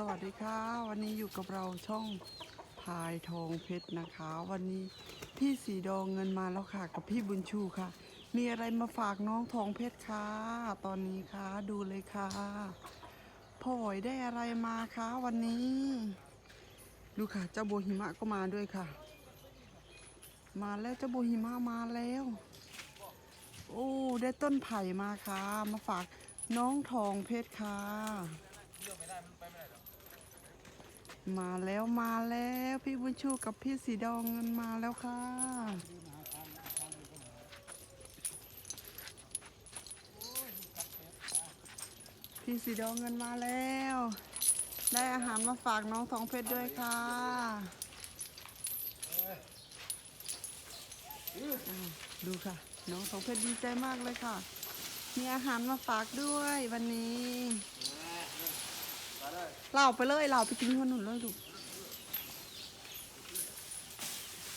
สวัสดีค่ะ วันนี้อยู่กับเราช่องพายทองเพชรนะคะ วันนี้พี่สีดองเงินมาแล้วค่ะ กับพี่บุญชูค่ะ มีอะไรมาฝากน้องทองเพชรคะตอนนี้ค่ะดูเลยค่ะพ่อหอยได้อะไรมาคะวันนี้ ดูค่ะ เจ้าโบหิมะก็มาด้วยค่ะ มาแล้วเจ้าโบหิมะมาแล้ว โอ้ได้ต้นไผ่มาค่ะ มาฝากน้องทองเพชรค่ะ มาแล้วมาแล้วพี่บุญชูกับพี่สีดองเงินมาแล้วค่ะ พี่สีดองเงินมาแล้ว ได้อาหารมาฝากน้องทองเพชรด้วยค่ะดูค่ะ น้องทองเพชรดีใจมากเลยค่ะ มีอาหารมาฝากด้วยวันนี้ เล่าไปเลยเล่าไปกินขนุนเลยลูก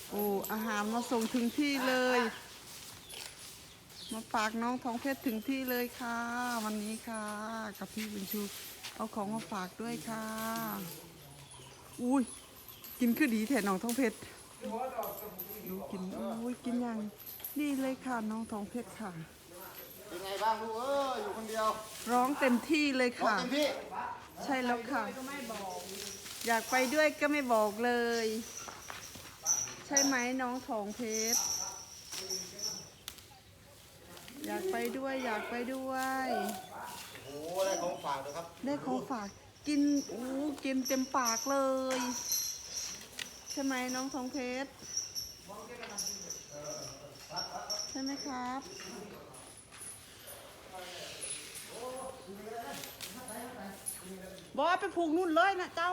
โอ้อาหารมาส่งถึงที่เลย มาฝากน้องทองเพชรถึงที่เลยค่ะ วันนี้ค่ะ กับพี่บุญชูเอาของมาฝากด้วยค่ะ อุ้ยกินคือดีแถน้องทองเพชรดูกินอุ้ยกินอย่างดีเลยค่ะน้องทองเพชรค่ะเป็นไงบ้างลูกเอออยู่คนเดียว ร้องเต็มที่เลยร้องค่ะเต็มที่ ใช่แล้วค่ะอยากไปด้วยก็ไม่บอกเลย ใช่ไหมน้องทองเพชรอยากไปด้วยอยากไปด้วย โอ้ได้ของฝากเลยครับได้ของฝากกินอู้กินเต็มปากเลย ใช่ไหมน้องทองเพชรใช่ไหมครับ บอเอาไปผูกนู่นเลยนะเจ้า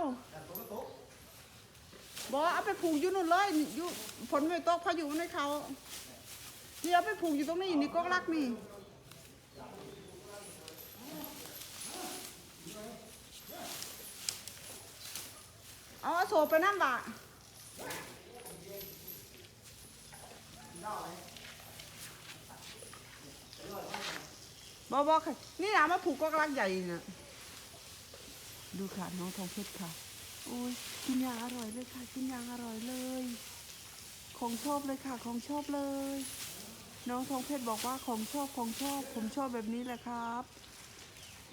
บอเอาไปผูกอยู่นู่นเลยอยู่ฝนไม่ตกพายุในเขานี่เอาไปผูกอยู่ตรงนี้นี่ก๊อกรักนี่เอาโซไปนั่นบ่ะบอบอค่ะนี่นะมาผูกก็กลักใหญ่น่ะ ดูค่ะน้องทองเพชรค่ะโอ้ยกินอย่างอร่อยเลยค่ะ กินอย่างอร่อยเลย ของชอบเลยค่ะ ของชอบเลย น้องทองเพชรบอกว่าของชอบของชอบ ผมชอบแบบนี้แหละครับ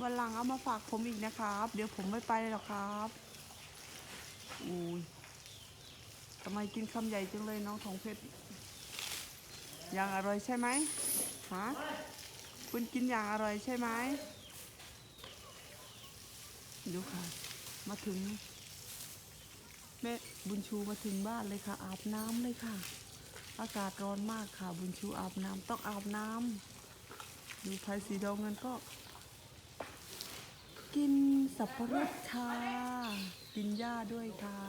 วันหลังเอามาฝากผมอีกนะครับ เดี๋ยวผมไม่ไปหรอกครับอุ้ยทำไมกินคำใหญ่จังเลยน้องทองเพชรอย่างอร่อยใช่ไหมฮะคุณกินอย่างอร่อยใช่ไหม ดูค่ะ มาถึง แม่บุญชูมาถึงบ้านเลยค่ะ อาบน้ำเลยค่ะ อากาศร้อนมากค่ะ บุญชูอาบน้ำต้องอาบน้ำดูไพสีดองเงินก็ กินสับปะรดค่ะกินหญ้าด้วยค่ะ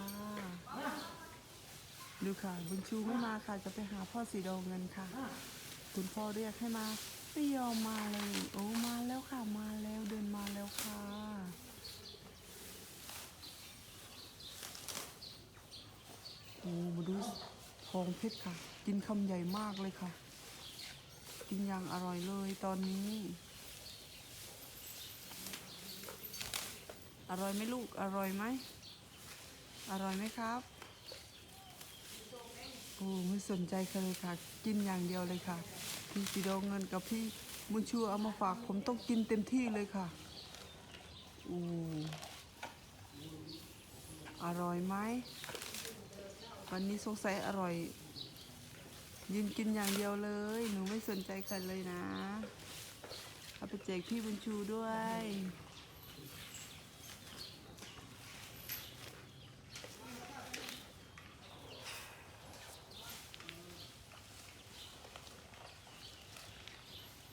ดูค่ะ บุญชูไม่มาค่ะ จะไปหาพ่อสีดองเงินค่ะ คุณพ่อเรียกให้มาไม่ยอมมาเลย โอ้มาแล้วค่ะมาแล้วเดินมาแล้วค่ะ โอ้มาดู ทองเพชรค่ะ กินคำใหญ่มากเลยค่ะ กินอย่างอร่อยเลยตอนนี้ อร่อยไหมลูก อร่อยไหม อร่อยไหมครับโอ้ไม่สนใจเลยค่ะ กินอย่างเดียวเลยค่ะ พี่สีดองเงินกับพี่บุญชูเอามาฝากผมต้องกินเต็มที่เลยค่ะโอ้อร่อยไหม วันนี้สงสัยอร่อย ยืนกินอย่างเดียวเลย หนูไม่สนใจใครเลยนะ เอาไปแจกพี่บุญชูด้วย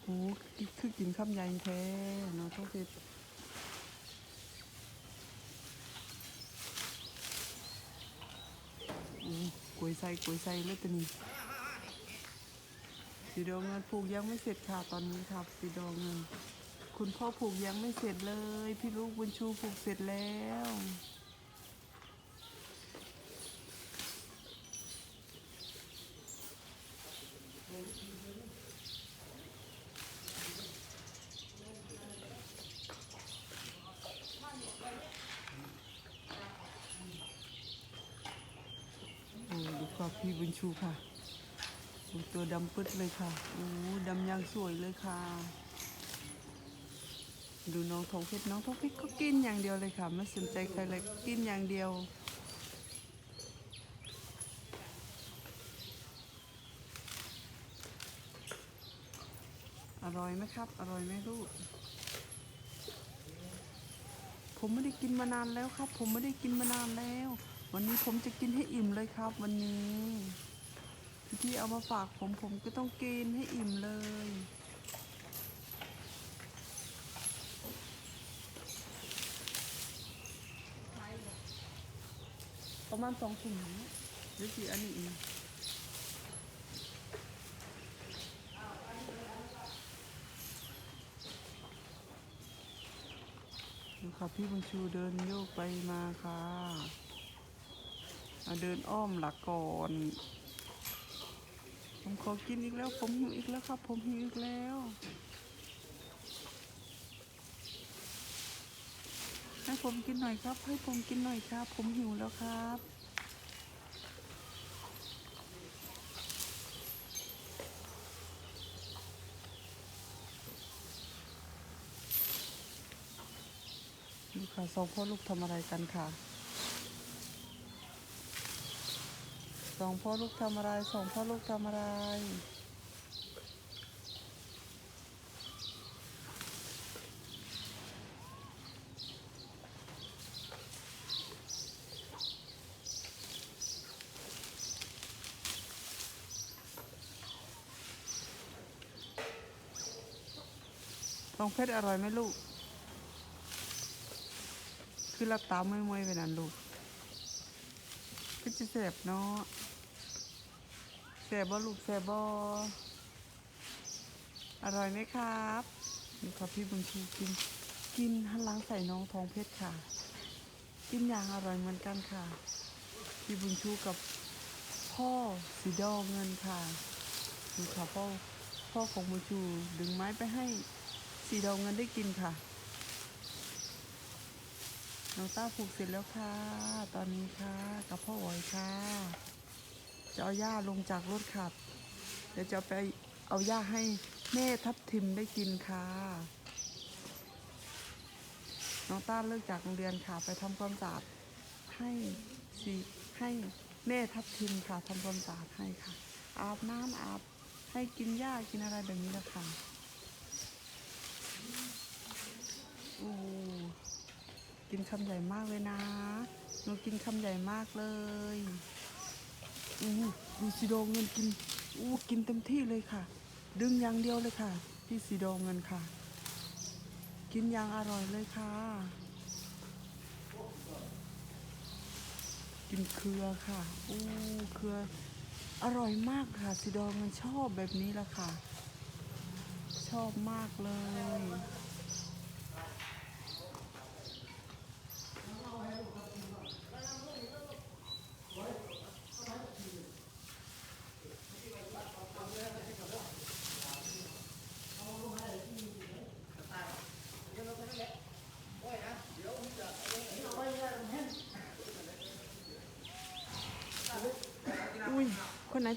โอ้คือกินข้ามใหญ่แท้เนาะต้องเป็นโอ้ กล้วยไส้กล้วยไส้เลยตัวนี้สีดองเงินผูกยังไม่เสร็จค่ะตอนนี้ครับสีดองเงินคุณพ่อผูกยังไม่เสร็จเลย พี่ลูกบุญชูผูกเสร็จแล้ว ค่ะพี่บุญชูค่ะโอ้ตัวดำปึ๊ดเลยค่ะโอ้ดำยังสวยเลยค่ะ ดูน้องทองเพชรน้องทองเพชรก็กินอย่างเดียวเลยค่ะ ไม่สนใจใครเลยกินอย่างเดียวอร่อยไหมครับ อร่อยไหมลูก ผมไม่ได้กินมานานแล้วครับ ผมไม่ได้กินมานานแล้ว วันนี้ผมจะกินให้อิ่มเลยครับ วันนี้ที่เอามาฝากผมผมก็ต้องกินให้อิ่มเลยประมาณสองถุงนะหรือกี่อันนี้อีกดูค่ะพี่บุญชูเดินโยกไปมาค่ะ อะเดินอ้อมหลักก่อน ผมขอกินอีกแล้ว ผมหิวอีกแล้วครับ ผมหิวอีกแล้วให้ผมกินหน่อยครับ ให้ผมกินหน่อยครับ ผมหิวแล้วครับดูค่ะสองพ่อลูกทำอะไรกันค่ะ สองพ่อลูกทำอะไรสองพ่อลูกทำอะไรทองเพชรอร่อยไหมลูก คือรับตามมวยๆไปนั่นลูกก็จะแสบเนาะ แสบบ่ลูกแสบบ่อร่อยไหมครับนี่ครับพี่บุญชูกิน กินหันหล้างใส่น้องทองเพชรค่ะ กินอย่างอร่อยเหมือนกันค่ะ พี่บุญชูกับพ่อสีดอเงินค่ะดูค่ะพ่อพ่อของบุญชูดึงไม้ไปให้สีดอเงินได้กินค่ะน้องต้าผูกเสร็จแล้วค่ะ ตอนนี้ค่ะ กับพ่ออ๋อยค่ะ จะเอาหญ้าลงจากรถขับ เดี๋ยวจะไปเอาหญ้าให้แม่ทับทิมได้กินค่ะ น้องต้าเลิกจากโรงเรียนค่ะ ไปทำความสะอาดให้สีให้แม่ทับทิมค่ะทำความสะอาดให้ค่ะ อาบน้ำอาบให้กินหญ้ากินอะไรแบบนี้แหละค่ะโอ้กินคำใหญ่มากเลยนะหนูกินคำใหญ่มากเลย อู้ดูสีโดงเงินกินอู้กินเต็มที่เลยค่ะ ดึงอย่างเดียวเลยค่ะ พี่สีโดงเงินค่ะ กินอย่างอร่อยเลยค่ะ กินเครือค่ะอู้เครืออร่อยมากค่ะสีโดงเงินชอบแบบนี้ละค่ะ ชอบมากเลย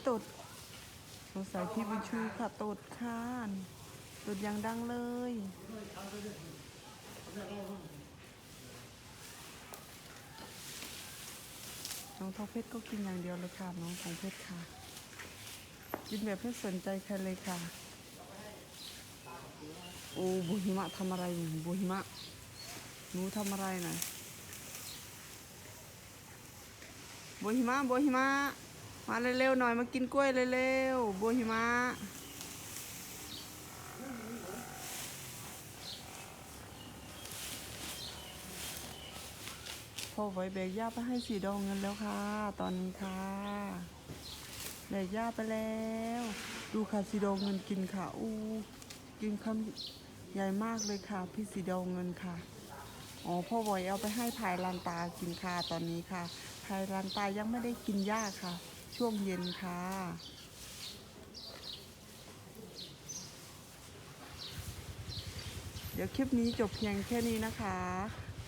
ตดสงสัยพี่บุญชูค่ะตดค่ะตดอย่างดังเลยน้องทองเพชรก็กินอย่างเดียวเลยค่ะน้องทองเพชรค่ะ กินแบบไม่สนใจใครเลยค่ะ โอ้บุหิมะทำอะไรอยู่บุหิมะหนูทำอะไรนะโบหิมะโบหิมะ มาเร็วๆหน่อยมากินกล้วยเร็วๆโบหิมะพ่อไว้แบกหญ้าไปให้สีดองเงินแล้วค่ะ ตอนนี้ค่ะแบกหญ้าไปแล้ว ดูค่ะสีดองเงินกินค่ะอู้กินคำใหญ่มากเลยค่ะ พี่สีดองเงินค่ะอ๋อพ่อไว้เอาไปให้พายลานตากินค่ะตอนนี้ค่ะพายลานตายังไม่ได้กินหญ้าค่ะ ช่วงเย็นค่ะเดี๋ยวคลิปนี้จบเพียงแค่นี้นะคะ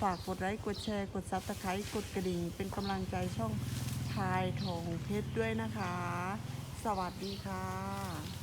ฝากกดไลค์ กดแชร์ กดซับสไครต์กดกระดิ่ง เป็นกำลังใจช่องพายทองเพชรด้วยนะคะ สวัสดีค่ะ